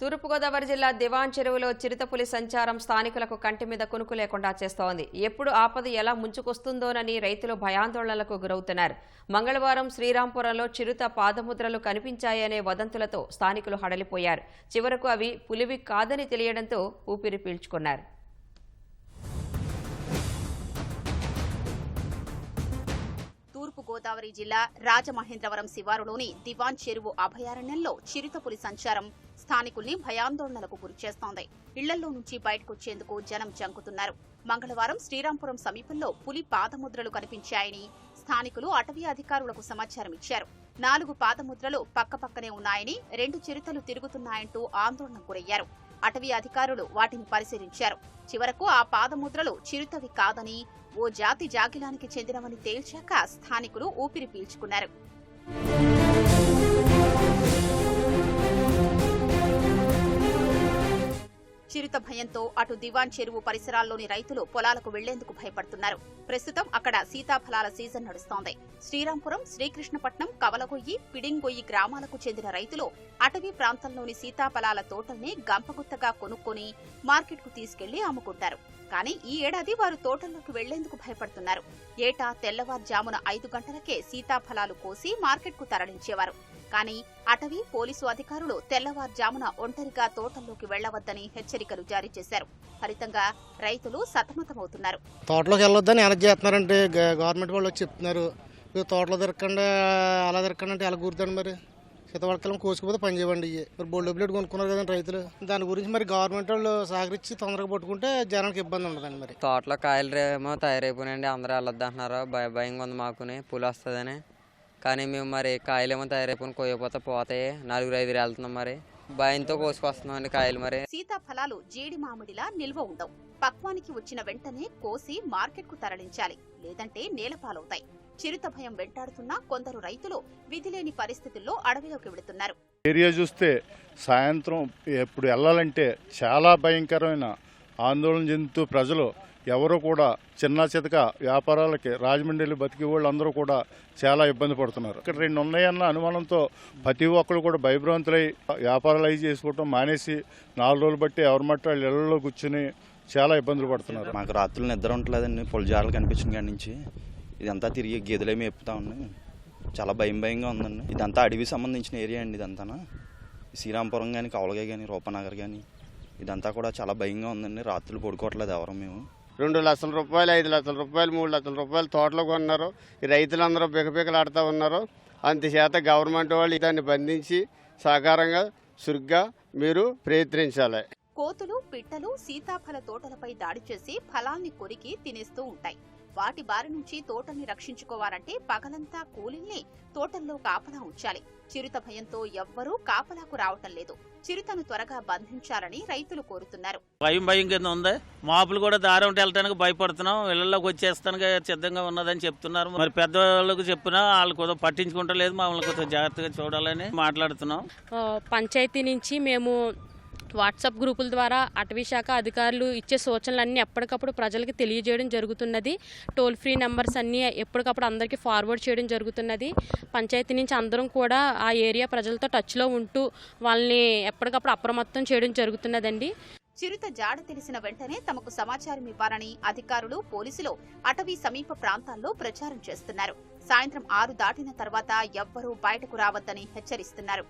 తూర్పుగోదావరి జిల్లా దివాన్ చెరువులో చిరుతపులి సంచారం స్థానికులకు కంటి మీద కునుకు లేకుండా చేస్తోంది. ఎప్పుడు ఆపద ఎలా ముంచుకొస్తుందోనని రైతులు భయాందోళనలకు గురవుతున్నారు. మంగళవారం శ్రీరాంపురంలో చిరుత పాదముద్రలు కనిపించాయనే వదంతులతో స్థానికులు హడలిపోయారు. చివరకు అవి పులివి కాదని తెలియడంతో ఊపిరి పీల్చుకున్నారు. గోదావరి జిల్లా రాజమహేంద్రవరం శివారులోని దివాన్ చెరువు అభయారణ్యంలో చిరుతపులి సంచారం స్థానికుల్ని భయాందోళనలకు గురిచేస్తోంది ఇళ్ళలో నుంచి బయటకొచ్చేందుకు జనం జంకుతున్నారు. మంగళవారం శ్రీరాంపురం సమీపంలో పులి పాదముద్రలు కనిపించాయని స్థానికులు అటవీ అధికారులకు సమాచారం ఇచ్చారు. నాలుగు పాదముద్రలు పక్కపక్కనే ఉన్నాయని రెండు చిరుతలు తిరుగుతున్నాయంటూ ఆందోళనకు గురయ్యారు. అటవీ అధికారులు వాటిని పరిశీలించారు. చివరకు ఆ పాదముద్రలు చిరుతవి కాదని ఓ జాతి జాగిలానికి చెందినవని తేల్చాక స్థానికులు ఊపిరి పీల్చుకున్నారు. చిరుత భయంతో అటు దివాన్ చెరువు పరిసరాల్లోని రైతులు పొలాలకు వెళ్ళేందుకు భయపడుతున్నారు. ప్రస్తుతం అక్కడ సీతాఫలాల సీజన్ నడుస్తోంది. శ్రీరాంపురం శ్రీకృష్ణపట్నం కవలగొయ్యి పిడింగొయ్యి గ్రామాలకు చెందిన రైతులు అటవీ ప్రాంతంలోని సీతాఫలాల తోటల్ని గంపగుత్తగా కొనుక్కొని మార్కెట్కు తీసుకెళ్ళి అమ్ముకుంటారు. కానీ ఈ ఏడాది వారు తోటల్లోకి వెళ్ళేందుకు భయపడుతున్నారు. ఏటా తెల్లవారుజామున ఐదు గంటలకే సీతాఫలాలు కోసి మార్కెట్కు తరలించేవారు. కానీ అటవీ పోలీసు అధికారులు తెల్లవారుజామున ఒంటరిగా తోటల్లోకి వెళ్ళవద్దని హెచ్చరికలు జారీ చేశారు. ఫలితంగా రైతులు సతమతమవుతున్నారు. తోటలోకి వెళ్ళొద్దని వెనక్కి చేస్తున్నారంటే గవర్నమెంట్ వాళ్ళు వచ్చి చెప్తున్నారు. "మీరు తోటలో తిరగకుండా అలా తిరగకుండా అంటే ఎలా కూరుతాను మరి? శీతవడకలం కోసుకుపోతే పని చేయండి మరి బొల్లు ప్లేట్ కొనుక్కున్నారు కదండి రైతులు. దాని గురించి మరి గవర్నమెంట్ వాళ్ళు సహకరించి తొందరగా పట్టుకుంటే జనానికి ఇబ్బంది ఉండదండి మరి. తోటలో కాయలు ఏమో తయారైపోయినాయండి అందరూ వెళ్ళొద్దు అంటున్నారు భయ భయంగా ఉంది మాకుని పులి వస్తుందని. కానీ మేము మరి కాయలేమో తయారైపోయి కోయకపోతే పోతాయి. నలుగురు ఐదుగురు వెళ్తున్నాం మరి. భయంతో కోసుకొస్తున్నాం అండి కాయలు మరి. సీతాఫలాలు జీడి మామిడిలా నిల్వ ఉండవు. పక్వానికి వచ్చిన వెంటనే కోసి మార్కెట్కు తరలించాలి. లేదంటే నేలపాలవుతాయి. చిరుత భయం వెంటాడుతున్న కొందరు రైతులు విధిలేని పరిస్థితుల్లో అడవిలోకి వెళుతున్నారు. ఏరియా చూస్తే సాయంత్రం ఎప్పుడు వెళ్ళాలంటే చాలా భయంకరమైన ఆందోళన చెందుతూ ప్రజలు ఎవరు కూడా చిన్న చితక వ్యాపారాలకి రాజమండ్రిలో బతికే వాళ్ళు అందరూ కూడా చాలా ఇబ్బంది పడుతున్నారు. ఇక్కడ రెండు ఉన్నాయన్న అనుమానంతో ప్రతి ఒక్కరు కూడా భయభ్రాంతులై వ్యాపారాలు అయి చేసుకోవటం మానేసి నాలుగు రోజులు బట్టి ఎవరి మట్ట ఇళ్ళలో కూర్చుని చాలా ఇబ్బందులు పడుతున్నారు. మాకు రాత్రులు నిద్ర ఉండలేదండి. పొలిజాడలు కనిపించిన కాడి నుంచి. ఇదంతా తిరిగి గేదెలేమి ఎప్పుతా ఉన్నాయి. చాలా భయం భయంగా ఉందండి. ఇదంతా అడవి సంబంధించిన ఏరియా అండి ఇదంతా శ్రీరాంపురం కానీ కవలగా కానీ రూపనగర్ కానీ ఇదంతా కూడా చాలా భయంగా ఉందండి. రాత్రులు పడుకోవట్లేదు ఎవరు మేము. రెండు లక్షల రూపాయలు ఐదు లక్షల రూపాయలు మూడు లక్షల రూపాయలు తోటలు కొన్నారు. ఈ రైతులందరూ బికబికలాడుతూ ఉన్నారు. అందుచేత గవర్నమెంట్ వాళ్ళు దాన్ని బంధించి సహకారంగా చురుగ్గా మీరు ప్రయత్నించాలి. కోతులు పిట్టలు సీతాఫల తోటలపై దాడి చేసి ఫలాల్ని కొరికి తినేస్తూ ఉంటాయి. వాటి బారి నుంచి తోటల్ని రక్షించుకోవాలంటే పగలంతా కూలిల్ని తోటల్లో కాపలా ఉంచాలి. చిరుత భయంతో ఎవ్వరూ కాపలాకు రావటం లేదు. చిరుతను త్వరగా బంధించాలని రైతులు కోరుతున్నారు. భయం భయం కింద ఉంది. మాపులు కూడా దారి ఉంటే వెళ్ళటానికి భయపడుతున్నాం. ఇళ్ళలోకి వచ్చేస్తానికి సిద్ధంగా ఉన్నదని చెప్తున్నారు. మరి పెద్దవాళ్ళకు చెప్పినా వాళ్ళు కొద్దిగా పట్టించుకుంటలేదు. మమ్మల్ని కొద్దిగా జాగ్రత్తగా చూడాలని మాట్లాడుతున్నాం. పంచాయతీ నుంచి మేము వాట్సాప్ గ్రూపుల ద్వారా అటవీ శాఖ అధికారులు ఇచ్చే సూచనలన్నీ ఎప్పటికప్పుడు ప్రజలకు తెలియజేయడం జరుగుతున్నది. టోల్ ఫ్రీ నెంబర్స్ అన్నీ ఎప్పటికప్పుడు అందరికీ ఫార్వర్డ్ చేయడం జరుగుతున్నది. పంచాయతీ నుంచి అందరం కూడా ఆ ఏరియా ప్రజలతో టచ్లో ఉంటూ వాళ్ళని ఎప్పటికప్పుడు అప్రమత్తం చేయడం జరుగుతున్నదండి. చిరుత జాడ తెలిసిన వెంటనే తమకు సమాచారం ఇవ్వాలని అధికారులు పోలీసులు అటవీ సమీప ప్రాంతాల్లో ప్రచారం చేస్తున్నారు. సాయంత్రం ఆరు దాటిన తర్వాత ఎవ్వరూ బయటకు రావద్దని హెచ్చరిస్తున్నారు.